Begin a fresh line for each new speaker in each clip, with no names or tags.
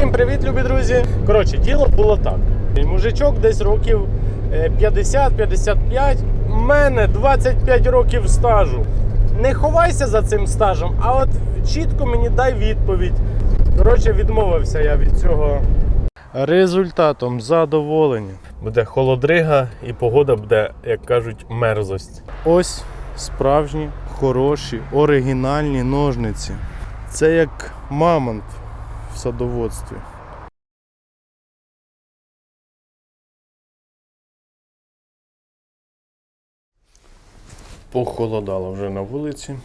Всім привіт, любі друзі! Коротше, діло було так. Мужичок десь років е, 50-55. У мене 25 років стажу. Не ховайся за цим стажем, а от чітко мені дай відповідь. Коротше, відмовився я від цього. Результатом задоволення. Буде холодрига і погода буде, як кажуть, мерзость. Ось справжні, хороші, оригінальні ножниці. Це як мамонт садоводстві. Похолодало вже на вулиці.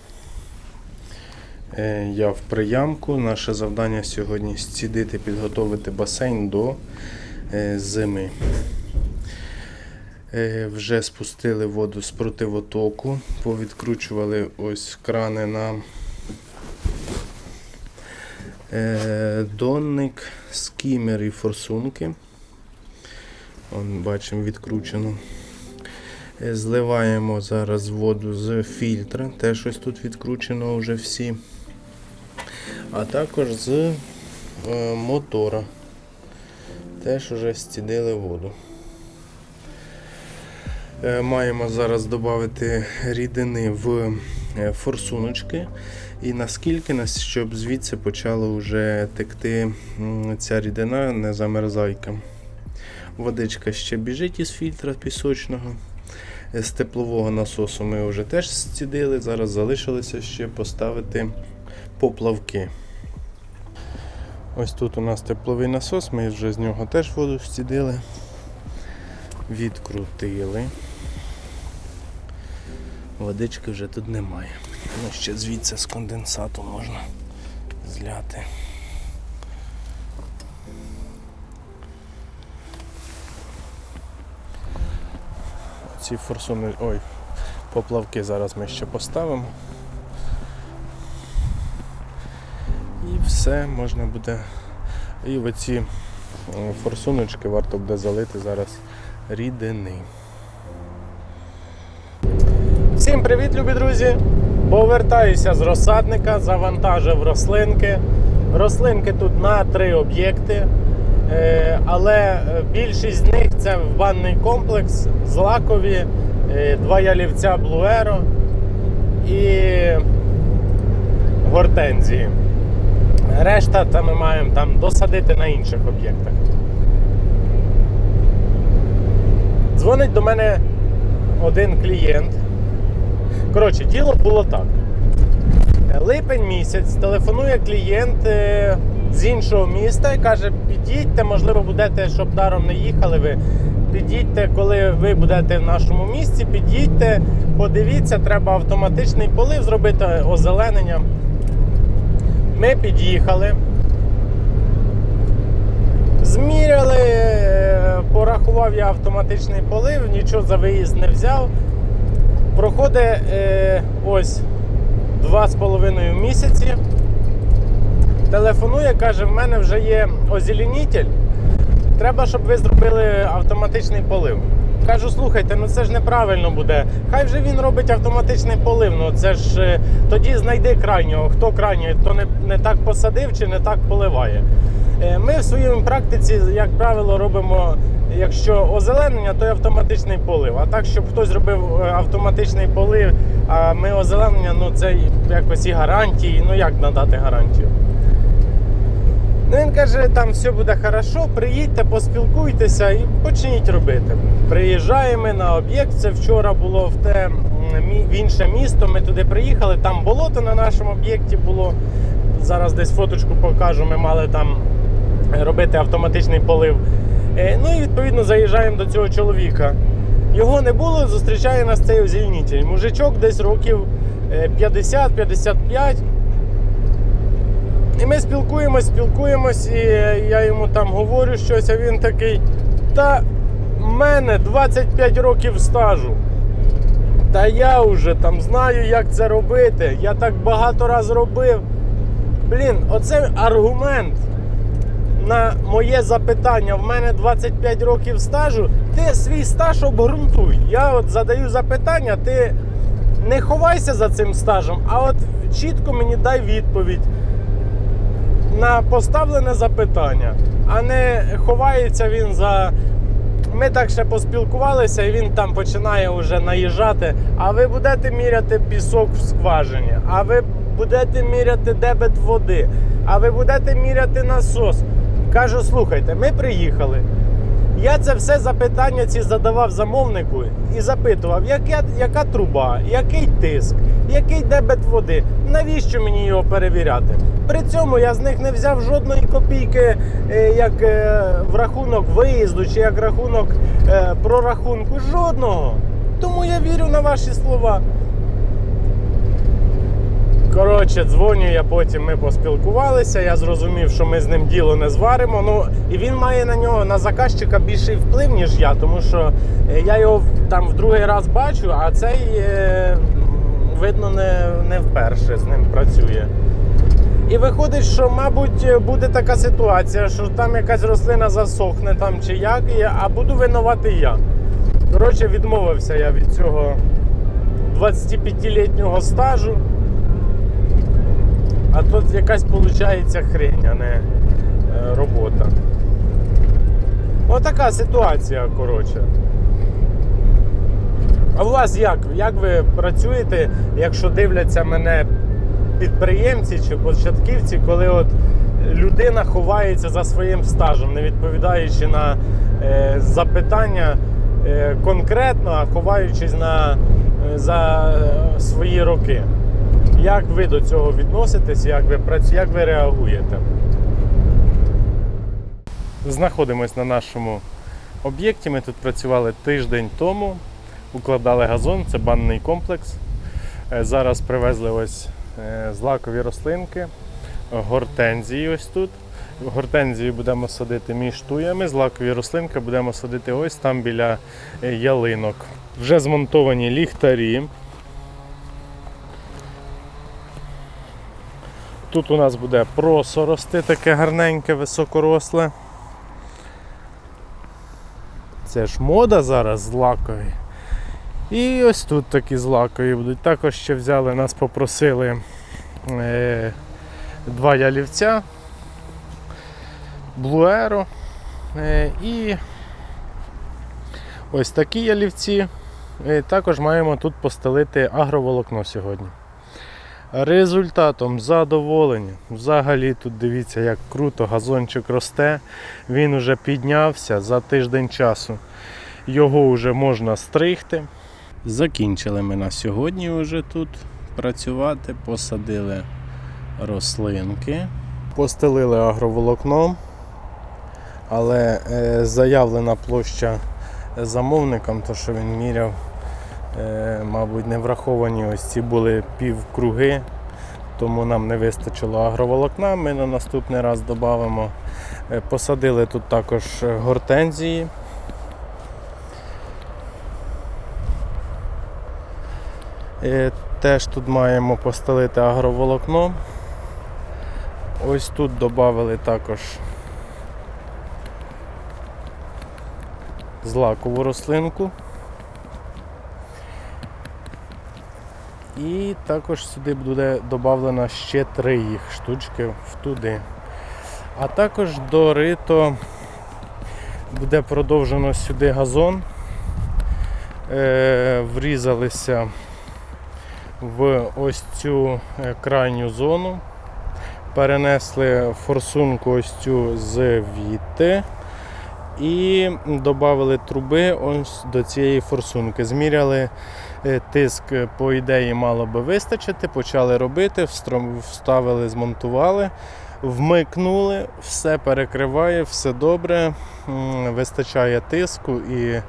Е, Я в приямку. Наше завдання сьогодні зцідити, підготовити басейн до е, зими. Е, Вже спустили воду з противотоку, повідкручували ось крани на донник, скімер і форсунки. Он, бачимо, відкручено. Е, Зливаємо зараз воду з фільтра, теж ось тут відкручено вже всі. А також з е, мотора. Теж вже зцідили воду. Е, Маємо зараз додати рідини в е, форсуночки. І наскільки, нас- щоб звідси почала вже текти ця рідина, не замерзайка. Водичка ще біжить із фільтра пісочного. Е, З теплового насосу ми вже теж зцідили. Зараз залишилося ще поставити поплавки. Ось тут у нас тепловий насос, ми вже з нього теж воду зцідили. Відкрутили. Водички вже тут немає. Ну, ще звідси з конденсату можна зляти. Ці форсуни. Ой, поплавки зараз ми ще поставимо. І все можна буде. І в оці форсуночки варто буде залити зараз рідини. Всім привіт, любі друзі! Повертаюся з розсадника, завантажив рослинки. Рослинки тут на три об'єкти. Е, Але е, більшість з них це в банний комплекс, злакові, е, два ялівця Блуеро і гортензії. Решта та ми маємо там досадити на інших об'єктах. Дзвонить до мене один клієнт. Коротше, діло було так. Липень місяць телефонує клієнт е, з іншого міста і каже: під'їдьте, можливо, будете, щоб даром не їхали ви. Під'їдьте, коли ви будете в нашому місті, під'їдьте, подивіться, треба автоматичний полив зробити озеленення. Ми під'їхали. Зміряли, е, порахував я автоматичний полив, нічого за виїзд не взяв. Проходить е, ось два з половиною місяці. Телефонує, каже, в мене вже є озеленітель. Треба, щоб ви зробили автоматичний полив. Кажу, слухайте, ну це ж неправильно буде. Хай вже він робить автоматичний полив. Ну це ж е, тоді знайди крайнього. Хто крайній, хто не, не так посадив чи не так поливає. Е, Ми в своїй практиці, як правило, робимо, якщо озеленення, то й автоматичний полив. А так, щоб хтось робив е, автоматичний полив, а ми озеленення, ну це якось і гарантії. Ну як надати гарантію? Ну, він каже, там все буде хорошо, приїдьте, поспілкуйтеся і почніть робити. Приїжджаємо на об'єкт. Це вчора було в те в інше місто. Ми туди приїхали. Там болото на нашому об'єкті було. Зараз десь фоточку покажу. Ми мали там робити автоматичний полив. Е, Ну і відповідно заїжджаємо до цього чоловіка. Його не було, зустрічає нас цей озеленитель. Мужичок десь років е, 50-55. І ми спілкуємось, спілкуємось, і я йому там говорю щось, а він такий. Та в мене 25 років стажу. Та я вже там знаю, як це робити. Я так багато раз робив. Блін, оце аргумент на моє запитання. В мене 25 років стажу. Ти свій стаж обґрунтуй. Я от задаю запитання, ти не ховайся за цим стажем, а от чітко мені дай відповідь. на поставлене запитання, а не ховається він за. Ми так ще поспілкувалися, і він там починає вже наїжджати. А ви будете міряти пісок в скважині, а ви будете міряти дебет води, а ви будете міряти насос. Кажу, слухайте, ми приїхали. Я це все запитання ці задавав замовнику і запитував, яка, яка труба, який тиск, який дебет води, навіщо мені його перевіряти. При цьому я з них не взяв жодної копійки е, як е, в рахунок виїзду чи як рахунок е, прорахунку. Жодного. Тому я вірю на ваші слова. Коротше, дзвоню я потім. Ми поспілкувалися. Я зрозумів, що ми з ним діло не зваримо. Ну і він має на нього на заказчика більший вплив, ніж я, тому що е, я його там в другий раз бачу, а цей е, видно не, не вперше з ним працює. І виходить, що, мабуть, буде така ситуація, що там якась рослина засохне там чи як, а буду винуватий я. Коротше, відмовився я від цього 25-літнього стажу. А тут якась виходить хрень, а не е, робота. Отака ситуація, коротше. А у вас як? Як ви працюєте, якщо дивляться мене підприємці чи початківці, коли от людина ховається за своїм стажем, не відповідаючи на е, запитання е, конкретно, а ховаючись на, е, за е, свої роки? Як ви до цього відноситесь, як ви як ви реагуєте? Знаходимось на нашому об'єкті. Ми тут працювали тиждень тому, укладали газон, це банний комплекс. Е, Зараз привезли ось е, злакові рослинки, гортензії ось тут. Гортензію будемо садити між туями, злакові рослинки будемо садити ось там біля е, ялинок. Вже змонтовані ліхтарі. Тут у нас буде просо рости таке гарненьке, високоросле. Це ж мода зараз злакові. І ось тут такі злакові будуть. Також ще взяли, нас попросили е, два ялівця, блуеро е, і ось такі ялівці. І також маємо тут постелити агроволокно сьогодні. Результатом задоволення. Взагалі тут дивіться, як круто газончик росте. Він уже піднявся за тиждень часу. Його вже можна стригти. Закінчили ми на сьогодні вже тут працювати, посадили рослинки, постелили агроволокном, але е, заявлена площа замовником, то що він міряв, мабуть, не враховані ось ці були півкруги, тому нам не вистачило агроволокна. Ми на наступний раз додамо. Посадили тут також гортензії. Е, Теж тут маємо постелити агроволокно. Ось тут додали також злакову рослинку. І також сюди буде додано ще три їх штучки туди. А також до рито буде продовжено сюди газон. Е, врізалися в ось цю е, крайню зону. Перенесли форсунку ось цю звідти і додали труби ось до цієї форсунки. Зміряли тиск, е, по ідеї, мало би вистачити, почали робити, вставили, змонтували, вмикнули, все перекриває, все добре, вистачає тиску і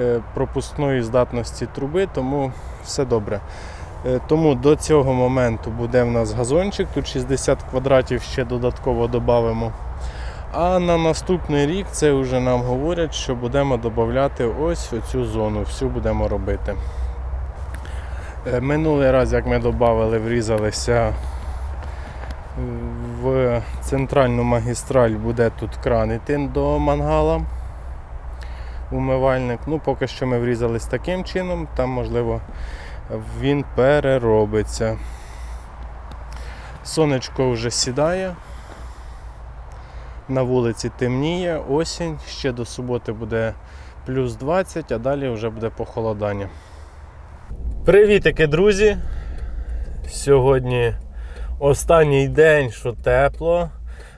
е, пропускної здатності труби, тому все добре. Е, Тому до цього моменту буде в нас газончик, тут 60 квадратів ще додатково додамо. А на наступний рік це вже нам говорять, що будемо додати ось оцю зону, всю будемо робити. Е, Минулий раз, як ми додали, врізалися в центральну магістраль, буде тут кран іти до мангала. Умивальник. Ну, поки що ми врізались таким чином, там можливо він переробиться. Сонечко вже сідає. На вулиці темніє, осінь, ще до суботи буде плюс 20, а далі вже буде похолодання. Привітики, друзі! Сьогодні останній день, що тепло.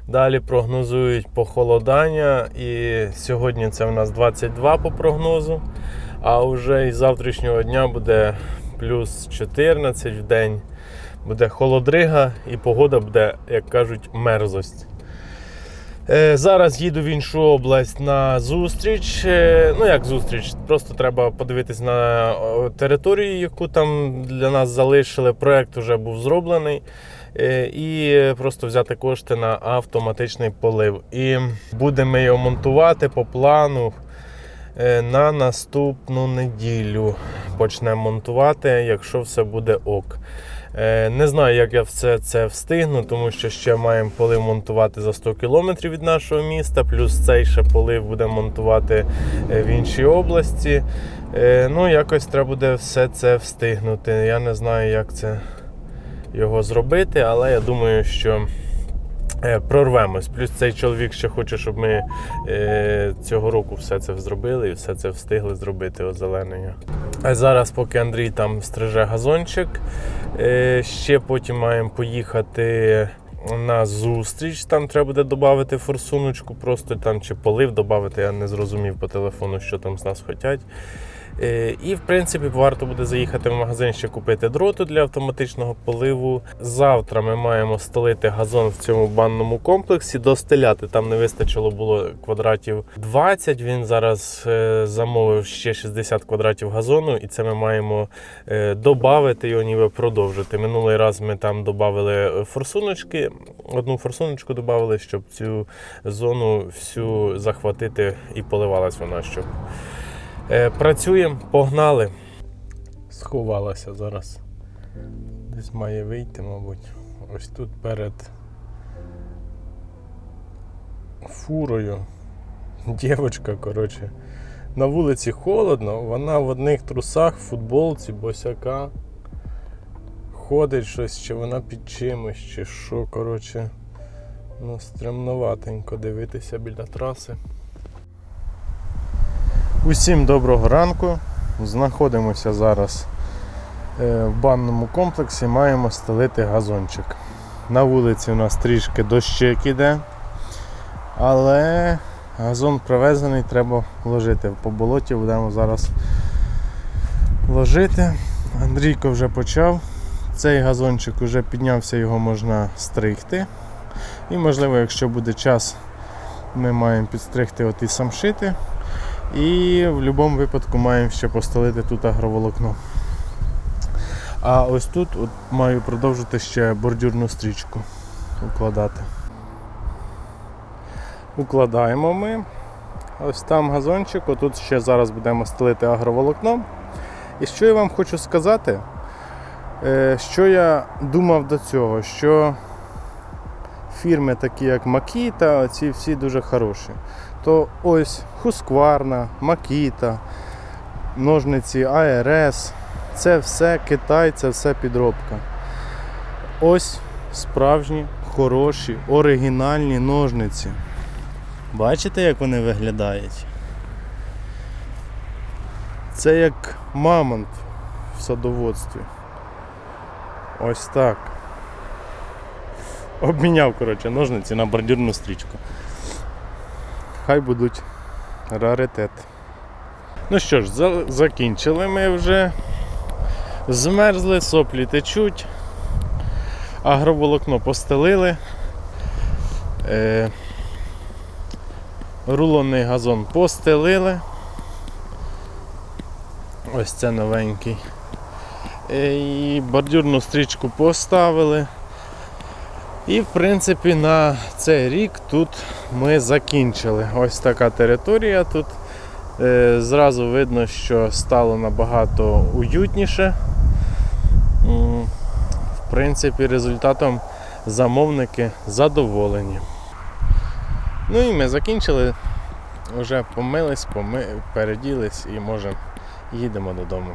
Далі прогнозують похолодання. І сьогодні це у нас 22 по прогнозу. А вже із завтрашнього дня буде плюс 14 в день. Буде холодрига і погода буде, як кажуть, мерзость. Е, Зараз їду в іншу область на зустріч. Е, Ну як зустріч? Просто треба подивитись на територію, яку там для нас залишили. Проект вже був зроблений. Е, І просто взяти кошти на автоматичний полив. І будемо його монтувати по плану. На наступну неділю почнемо монтувати, якщо все буде ок. Е, Не знаю, як я все це встигну, тому що ще маємо полив монтувати за 100 кілометрів від нашого міста, плюс цей ще полив будемо монтувати е, в іншій області. Е, Ну, якось треба буде все це встигнути. Я не знаю, як це його зробити, але я думаю, що прорвемось. Плюс цей чоловік ще хоче, щоб ми цього року все це зробили і все це встигли зробити озеленення. Зараз, поки Андрій там стриже газончик, е, ще потім маємо поїхати. На зустріч там треба буде додати форсуночку, просто там чи полив додати, я не зрозумів по телефону, що там з нас хочуть. Е, І, в принципі, варто буде заїхати в магазин ще купити дроту для автоматичного поливу. Завтра ми маємо стелити газон в цьому банному комплексі, достеляти. Там не вистачило було квадратів 20. Він зараз е, замовив ще 60 квадратів газону, і це ми маємо е, додати його, ніби продовжити. Минулий раз ми там додали форсуночки, одну форсуночку додали, щоб цю зону всю захватити і поливалась вона щоб. Е, Працюємо, погнали. Сховалася зараз. Десь має вийти, мабуть. Ось тут перед фурою. Дівочка, коротше. На вулиці холодно, вона в одних трусах, футболці, босяка. Ходить щось, чи вона під чимось, чи що, коротше. Ну, стремноватенько дивитися біля траси. Усім доброго ранку. Знаходимося зараз е, в банному комплексі, маємо стелити газончик. На вулиці у нас трішки дощик іде, але газон привезений, треба ложити. По болоті будемо зараз ложити. Андрійко вже почав. Цей газончик вже піднявся, його можна стригти. І можливо, якщо буде час, ми маємо підстригти оті самшити. І в будь-якому випадку маємо ще постелити тут агроволокно. А ось тут от маю продовжити ще бордюрну стрічку укладати. Укладаємо ми. Ось там газончик, отут ще зараз будемо стелити агроволокно. І що я вам хочу сказати, Е, що я думав до цього, що фірми такі як Makita, ці всі дуже хороші то ось Husqvarna, Makita, ножниці ARS, це все Китай, це все підробка. Ось справжні, хороші, оригінальні ножниці. Бачите, як вони виглядають? Це як мамонт в садоводстві. Ось так. Обміняв, коротше, ножниці на бордюрну стрічку хай будуть раритет. Ну що ж, за- закінчили ми вже. Змерзли, соплі течуть, агроволокно постелили. Е, рулонний газон постелили. Ось це новенький. Е, І бордюрну стрічку поставили. І в принципі на цей рік тут ми закінчили. Ось така територія тут. Е, Зразу видно, що стало набагато уютніше. В принципі, результатом замовники задоволені. Ну і ми закінчили, вже помились, поми... переділись і можемо їдемо додому.